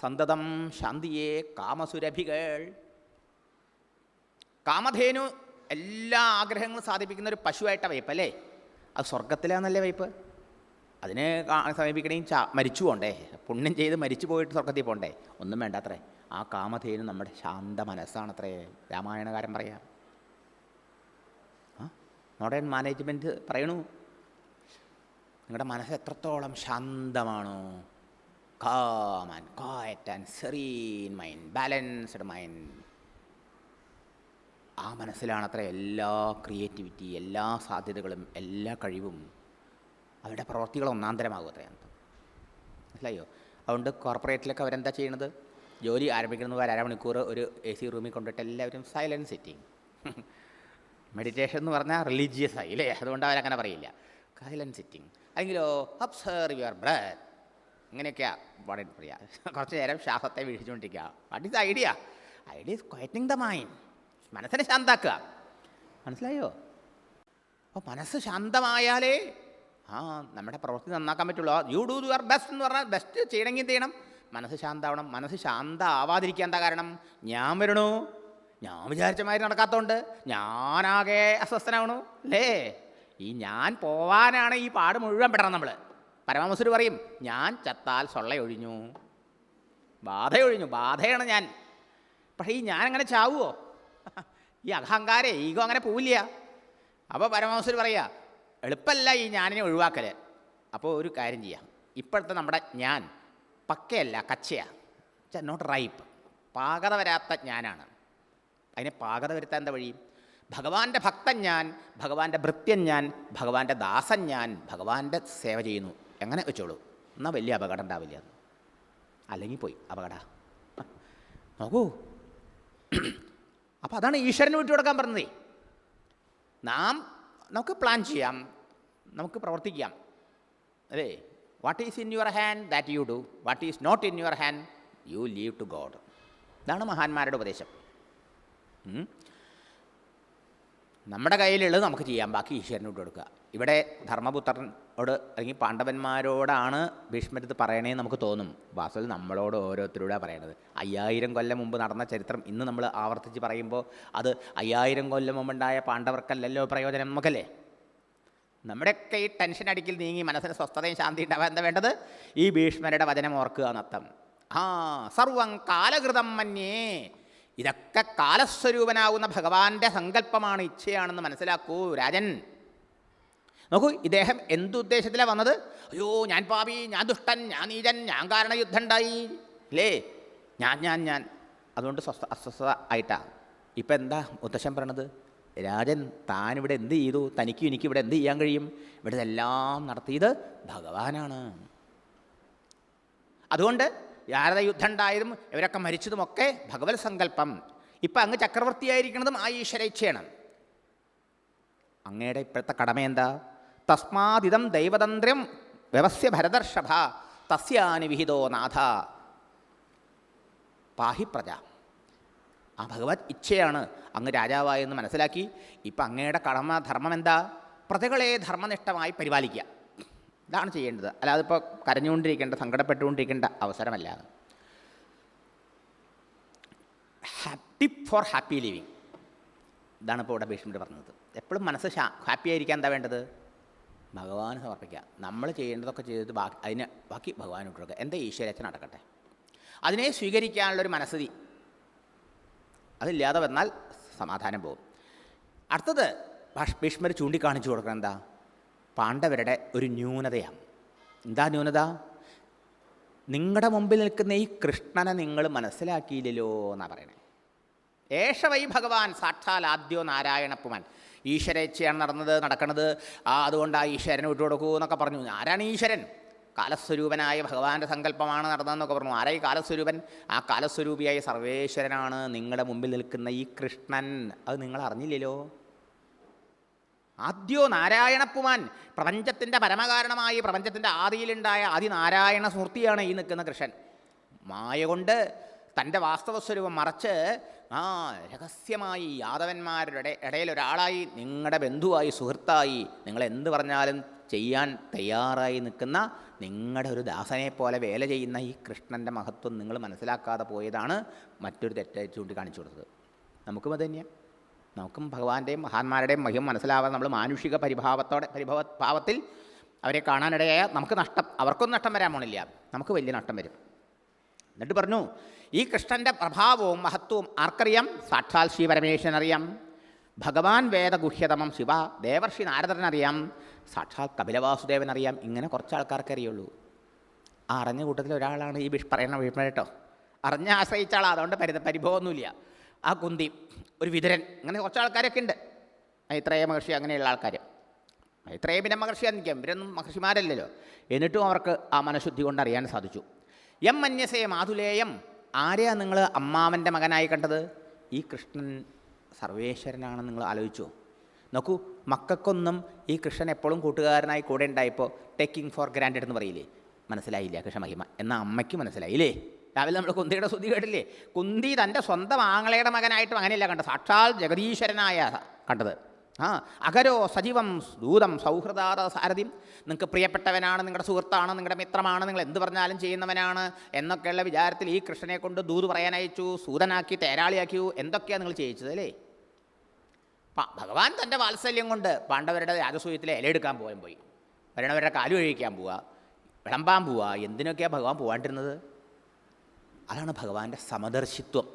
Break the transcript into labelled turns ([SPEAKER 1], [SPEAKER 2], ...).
[SPEAKER 1] സന്തതം ശാന്തിയെ കാമസുരഭികൾ. കാമധേനു എല്ലാ ആഗ്രഹങ്ങളും സാധിപ്പിക്കുന്ന ഒരു പശുവായിട്ടാണ് വയ്പ്പ് അല്ലേ? അത് സ്വർഗത്തിലാണെന്നല്ലേ വയ്പ്പ് അതിനെ സമീപിക്കണമെങ്കിൽ ചാ മരിച്ചു പോണ്ടേ? പുണ്യം ചെയ്ത് മരിച്ചു പോയിട്ട് സ്വർഗത്തിൽ പോണ്ടേ? ഒന്നും വേണ്ടത്രേ. ആ കാമധേനു നമ്മുടെ ശാന്ത മനസ്സാണത്രേ. രാമായണകാരൻ പറയാം. മോഡേൺ മാനേജ്മെന്റ് പറയണു. നിങ്ങളുടെ മനസ്സ് എത്രത്തോളം ശാന്തമാണോ. Calm and quiet and serene mind, balanced mind. ആ മനസ്സിലാണത്ര എല്ലാ ക്രിയേറ്റിവിറ്റി എല്ലാ സാധ്യതകളും എല്ലാ കഴിവും അവരുടെ പ്രവർത്തികൾ ഒന്നാം തരമാകും അത്രയാണ് മനസ്സിലായോ? അതുകൊണ്ട് കോർപ്പറേറ്റിലൊക്കെ അവരെന്താ ചെയ്യണത്? ജോലി ആരംഭിക്കുന്നത് ഒരു അരമണിക്കൂർ ഒരു എ സി റൂമിൽ കൊണ്ടിട്ട് എല്ലാവരും സൈലന്റ് സിറ്റിങ് മെഡിറ്റേഷൻ എന്ന് പറഞ്ഞാൽ റിലീജിയസ് ആയി അല്ലേ? അതുകൊണ്ട് അവരങ്ങനെ പറയില്ല. സൈലൻസ് സിറ്റിങ് അല്ലെങ്കിലോ അബ്സർവ് യുവർ ബ്രത്ത് ഇങ്ങനെയൊക്കെയാ വളരെ പ്രിയ. കുറച്ച് നേരം ശ്വാസത്തെ വീഴ്ചുകൊണ്ടിരിക്കുക what is idea idea is quieting the mind മനസ്സിനെ ശാന്താക്കുക മനസ്സിലായോ? അപ്പോൾ മനസ്സ് ശാന്തമായാലേ ആ നമ്മുടെ പ്രവൃത്തി നന്നാക്കാൻ പറ്റുള്ളൂ. യു ഡു യുവർ ബെസ്റ്റ് എന്ന് പറഞ്ഞാൽ ബെസ്റ്റ് ചെയ്യണമെങ്കിൽ ചെയ്യണം? മനസ്സ് ശാന്താവണം മനസ്സ് ശാന്തമാവാതിരിക്കാൻ എന്താ കാരണം? ഞാൻ വരണു. ഞാൻ വിചാരിച്ച മാതിരി നടക്കാത്തതുകൊണ്ട് ഞാനാകെ അസ്വസ്ഥനാവണു. അല്ലേ? ഈ ഞാൻ പോവാനാണ് ഈ പാട് മുഴുവൻ പെടണം നമ്മൾ പരമഹംസർ പറയും ഞാൻ ചത്താൽ സൊള്ളയൊഴിഞ്ഞു. ബാധയൊഴിഞ്ഞു ബാധയാണ് ഞാൻ. പക്ഷേ ഈ ഞാൻ അങ്ങനെ ചാവുമോ ഈ അഹങ്കാരേ ഈഗോ അങ്ങനെ പോവില്ല. അപ്പോൾ പരമഹംസർ പറയുക എളുപ്പമല്ല ഈ ഞാനിനെ ഒഴിവാക്കൽ അപ്പോൾ ഒരു കാര്യം ചെയ്യാം. ഇപ്പോഴത്തെ നമ്മുടെ ഞാൻ പക്കയല്ല കച്ചയാണ് നോട്ട് റൈപ്പ് പാകത വരാത്ത ഞാനാണ്. അതിനെ പാകത വരുത്താൻ എന്താ വഴി? ഭഗവാന്റെ ഭക്തൻ ഞാൻ ഭഗവാന്റെ ഭൃത്യൻ ഞാൻ ഭഗവാന്റെ ദാസൻ ഞാൻ ഭഗവാന്റെ സേവ ചെയ്യുന്നു. എങ്ങനെ വെച്ചോളൂ? എന്നാൽ വലിയ അപകടം ഉണ്ടാവില്ല. അല്ലെങ്കിൽ പോയി. അപകട. നോക്കൂ. അപ്പോൾ അതാണ് ഈശ്വരന് വിട്ടു കൊടുക്കാൻ പറഞ്ഞതേ. നാം നമുക്ക് പ്ലാൻ ചെയ്യാം. നമുക്ക് പ്രവർത്തിക്കാം. അല്ലേ? What is in your hand that you do what is not in your hand you leave to God ഇതാണ് മഹാന്മാരുടെ ഉപദേശം. നമ്മുടെ കയ്യിലുള്ളത് നമുക്ക് ചെയ്യാം. ബാക്കി ഈശ്വരന് വിട്ടു കൊടുക്കുക. ഇവിടെ ധർമ്മപുത്രനോട് അല്ലെങ്കിൽ പാണ്ഡവന്മാരോടാണ് ഭീഷ്മരത്ത് പറയണേ നമുക്ക് തോന്നും. വാസ്തവത്തിൽ നമ്മളോട് ഓരോരുത്തരോടാ പറയണത്. അയ്യായിരം കൊല്ലം മുമ്പ് നടന്ന ചരിത്രം ഇന്ന് നമ്മൾ ആവർത്തിച്ച് പറയുമ്പോൾ അത് അയ്യായിരം കൊല്ലം മുമ്പുണ്ടായ പാണ്ഡവർക്കല്ലല്ലോ പ്രയോജനം നമുക്കല്ലേ? നമ്മുടെയൊക്കെ ഈ ടെൻഷൻ അടിക്കൽ നീങ്ങി മനസ്സിന് സ്വസ്ഥതയും ശാന്തി ഉണ്ടാവാൻ എന്താ വേണ്ടത്? ഈ ഭീഷ്മരുടെ വചനം ഓർക്കുക എന്നർത്ഥം. ആ സർവം കാലകൃതം മന്യേ. ഇതൊക്കെ കാലസ്വരൂപനാവുന്ന ഭഗവാന്റെ സങ്കല്പമാണ് ഇച്ഛയാണെന്ന് മനസ്സിലാക്കൂ രാജൻ. നോക്കൂ ഇദ്ദേഹം എന്തുദ്ദേശത്തിലാണ് വന്നത്? അയ്യോ ഞാൻ പാപി ഞാൻ ദുഷ്ടൻ ഞാൻ നീചൻ ഞാൻ കാരണ യുദ്ധം ഉണ്ടായി അല്ലേ ഞാൻ ഞാൻ ഞാൻ. അതുകൊണ്ട് സ്വസ്ഥ അസ്വസ്ഥത ആയിട്ടാണ് ഇപ്പം എന്താ മുത്തശ്ശൻ പറയണത്? രാജൻ താൻ ഇവിടെ എന്ത് ചെയ്തു? തനിക്കും എനിക്ക് ഇവിടെ എന്ത് ചെയ്യാൻ കഴിയും? ഇവിടെ ഇതെല്ലാം നടത്തിയത് ഭഗവാനാണ്. അതുകൊണ്ട് യുദ്ധം ഉണ്ടായതും ഇവരൊക്കെ മരിച്ചതുമൊക്കെ ഭഗവത് സങ്കല്പം. ഇപ്പം അങ്ങ് ചക്രവർത്തിയായിരിക്കുന്നതും ആ ഈശ്വരേച്ഛയാണ് അങ്ങയുടെ ഇപ്പോഴത്തെ കടമ എന്താ തസ്മാതിദം ദൈവതന്ത്രം വ്യവസ്യ ഭരതർഷഭ തസ്യാനി വിഹിതോ നാഥ. പാഹി പ്രജ. ആ ഭഗവത് ഇച്ഛയാണ് അങ്ങ് രാജാവായെന്ന് മനസ്സിലാക്കി. ഇപ്പം അങ്ങയുടെ കടമ ധർമ്മം എന്താ? പ്രജകളെ ധർമ്മനിഷ്ഠമായി പരിപാലിക്കുക. ഇതാണ് ചെയ്യേണ്ടത്. അല്ലാതെ ഇപ്പോൾ കരഞ്ഞുകൊണ്ടിരിക്കേണ്ട സങ്കടപ്പെട്ടുകൊണ്ടിരിക്കേണ്ട അവസരമല്ല. ഹാപ്പി ഫോർ ഹാപ്പി ലിവിങ് ഇതാണ് ഇപ്പോൾ ഇവിടെ ഭീഷ്മർ പറഞ്ഞത്. എപ്പോഴും മനസ്സ് ഹാപ്പി ആയിരിക്കാൻ എന്താ വേണ്ടത്? ഭഗവാന് സമർപ്പിക്കുക. നമ്മൾ ചെയ്യേണ്ടതൊക്കെ ചെയ്തിട്ട് ബാക്കി അതിന് ബാക്കി ഭഗവാൻ കൊടുക്കുക എന്താ ഈശ്വരച്ഛൻ നടക്കട്ടെ? അതിനെ സ്വീകരിക്കാനുള്ളൊരു മനസ്സിതി അതില്ലാതെ വന്നാൽ സമാധാനം പോകും. അടുത്തത് ഭാഷ് ഭീഷ്മർ ചൂണ്ടിക്കാണിച്ചു കൊടുക്കണം എന്താ? പാണ്ഡവരുടെ ഒരു ന്യൂനതയാണ്. എന്താ ന്യൂനത? നിങ്ങളുടെ മുമ്പിൽ നിൽക്കുന്ന ഈ കൃഷ്ണനെ നിങ്ങൾ മനസ്സിലാക്കിയില്ലല്ലോ എന്നാണ് പറയണേ. ഏഷ വൈ ഭഗവാൻ സാക്ഷാൽ ആദ്യോ നാരായണപ്പുമാൻ ഈശ്വരേച്ഛയാണ് നടന്നത് നടക്കണത്. ആ അതുകൊണ്ട് ആ ഈശ്വരനെ വിട്ടുകൊടുക്കൂ എന്നൊക്കെ പറഞ്ഞു. ആരാണ് ഈശ്വരൻ? കാലസ്വരൂപനായ ഭഗവാന്റെ സങ്കല്പമാണ് നടന്നതെന്നൊക്കെ പറഞ്ഞു. ആരായി കാലസ്വരൂപൻ? ആ കാലസ്വരൂപിയായ സർവേശ്വരനാണ് നിങ്ങളുടെ മുമ്പിൽ നിൽക്കുന്ന ഈ കൃഷ്ണൻ. അത് നിങ്ങൾ അറിഞ്ഞില്ലല്ലോ. ആദ്യോ നാരായണപ്പുമാൻ. പ്രപഞ്ചത്തിന്റെ പരമകാരണമായി പ്രപഞ്ചത്തിന്റെ ആദിയിലുണ്ടായ ആദിനാരായണ സ്മൃതിയാണ് ഈ നിൽക്കുന്ന കൃഷ്ണൻ. മായ കൊണ്ട് തന്റെ വാസ്തവസ്വരൂപം മറച്ച് ആ രഹസ്യമായി യാദവന്മാരുടെ ഇടയിൽ ഒരാളായി നിങ്ങളുടെ ബന്ധുവായി സുഹൃത്തായി നിങ്ങൾ എന്ത് പറഞ്ഞാലും ചെയ്യാൻ തയ്യാറായി നിൽക്കുന്ന നിങ്ങളുടെ ഒരു ദാസനെ പോലെ വേല ചെയ്യുന്ന ഈ കൃഷ്ണന്റെ മഹത്വം നിങ്ങൾ മനസ്സിലാക്കാതെ പോയതാണ് മറ്റൊരു തെറ്റ് ചൂണ്ടിക്കാണിച്ചു കൊടുത്തത്. നമുക്കും അത് തന്നെയാണ് നമുക്കും ഭഗവാന്റെയും മഹാന്മാരുടെയും മഹിമ മനസ്സിലാവാതെ നമ്മൾ മാനുഷിക പരിഭാവത്തോടെ പരിഭവ ഭാവത്തിൽ അവരെ കാണാനിടയായ നമുക്ക് നഷ്ടം അവർക്കൊന്നും നഷ്ടം വരാൻ പോണില്ല. നമുക്ക് വലിയ നഷ്ടം വരും. എന്നിട്ട് പറഞ്ഞു ഈ കൃഷ്ണന്റെ പ്രഭാവവും മഹത്വവും ആർക്കറിയാം? സാക്ഷാൽ ശ്രീ പരമേശ്വരൻ അറിയാം. ഭഗവാൻ വേദഗുഹ്യതമം ശിവ ദേവർഷി നാരദനറിയാം സാക്ഷാൽ കപിലവാസുദേവൻ അറിയാം. ഇങ്ങനെ കുറച്ച് ആൾക്കാർക്ക് അറിയുള്ളൂ. ആ അറിഞ്ഞ കൂട്ടത്തിൽ ഒരാളാണ് ഈ വിഷ് പറയുന്ന വിഷ്മേട്ടോ അറിഞ്ഞ ആശ്രയിച്ച അതുകൊണ്ട് പരിത പരിഭവമൊന്നുമില്ല. ആ കുന്തി ഒരു വിതുരൻ അങ്ങനെ കുറച്ച് ആൾക്കാരൊക്കെ ഉണ്ട്. മൈത്രേയ മഹർഷി അങ്ങനെയുള്ള ആൾക്കാർ മൈത്രേയ പിന്നെ മഹർഷി ആയിരിക്കാം ഇവരൊന്നും മഹർഷിമാരല്ലല്ലോ. എന്നിട്ടും അവർക്ക് ആ മനഃശുദ്ധി കൊണ്ട് അറിയാൻ സാധിച്ചു. എം മന്യസേ മാതുലേയം ആരെയാ നിങ്ങൾ അമ്മാവന്റെ മകനായി കണ്ടത്? ഈ കൃഷ്ണൻ സർവേശ്വരനാണെന്ന് നിങ്ങൾ ആലോചിച്ചു. നോക്കൂ മക്കൾക്കൊന്നും ഈ കൃഷ്ണൻ എപ്പോഴും കൂട്ടുകാരനായി കൂടെ ഉണ്ടായപ്പോൾ ടേക്കിംഗ് ഫോർ ഗ്രാൻഡഡ് എന്ന് പറയില്ലേ? മനസ്സിലായില്ല കൃഷ്ണമഹിമ എന്നാൽ അമ്മയ്ക്ക് മനസ്സിലായില്ലേ? രാവിലെ നമ്മൾ കുന്തിയുടെ സ്തുതി കേട്ടില്ലേ? കുന്തി തന്റെ സ്വന്തം ആങ്ങളയുടെ മകനായിട്ടും അങ്ങനെയല്ല കണ്ടത്. സാക്ഷാൽ ജഗദീശ്വരനായ കണ്ടത്. ആ അകരോ സജീവം ദൂതം സൗഹൃദാത സാരഥിം. നിങ്ങൾക്ക് പ്രിയപ്പെട്ടവനാണ് നിങ്ങളുടെ സുഹൃത്താണ് നിങ്ങളുടെ മിത്രമാണ് നിങ്ങൾ എന്ത് പറഞ്ഞാലും ചെയ്യുന്നവനാണ് എന്നൊക്കെയുള്ള വിചാരത്തിൽ ഈ കൃഷ്ണനെ കൊണ്ട് ദൂത് പറയാൻ അയച്ചു സൂതനാക്കി തേരാളിയാക്കിയു എന്തൊക്കെയാണ് നിങ്ങൾ ചെയ്യിച്ചത് അല്ലേ? ഭഗവാൻ തന്റെ വാത്സല്യം കൊണ്ട് പാണ്ഡവരുടെ രാജസൂയത്തിലെ ഇലയെടുക്കാൻ പോകാൻ പോയി. വരണവരുടെ കാലു കഴിക്കാൻ പോവുക വിളമ്പാൻ പോവുക എന്തിനൊക്കെയാണ് ഭഗവാൻ പോകാണ്ടിരുന്നത് അതാണ് ഭഗവാന്റെ സമദർശിത്വം.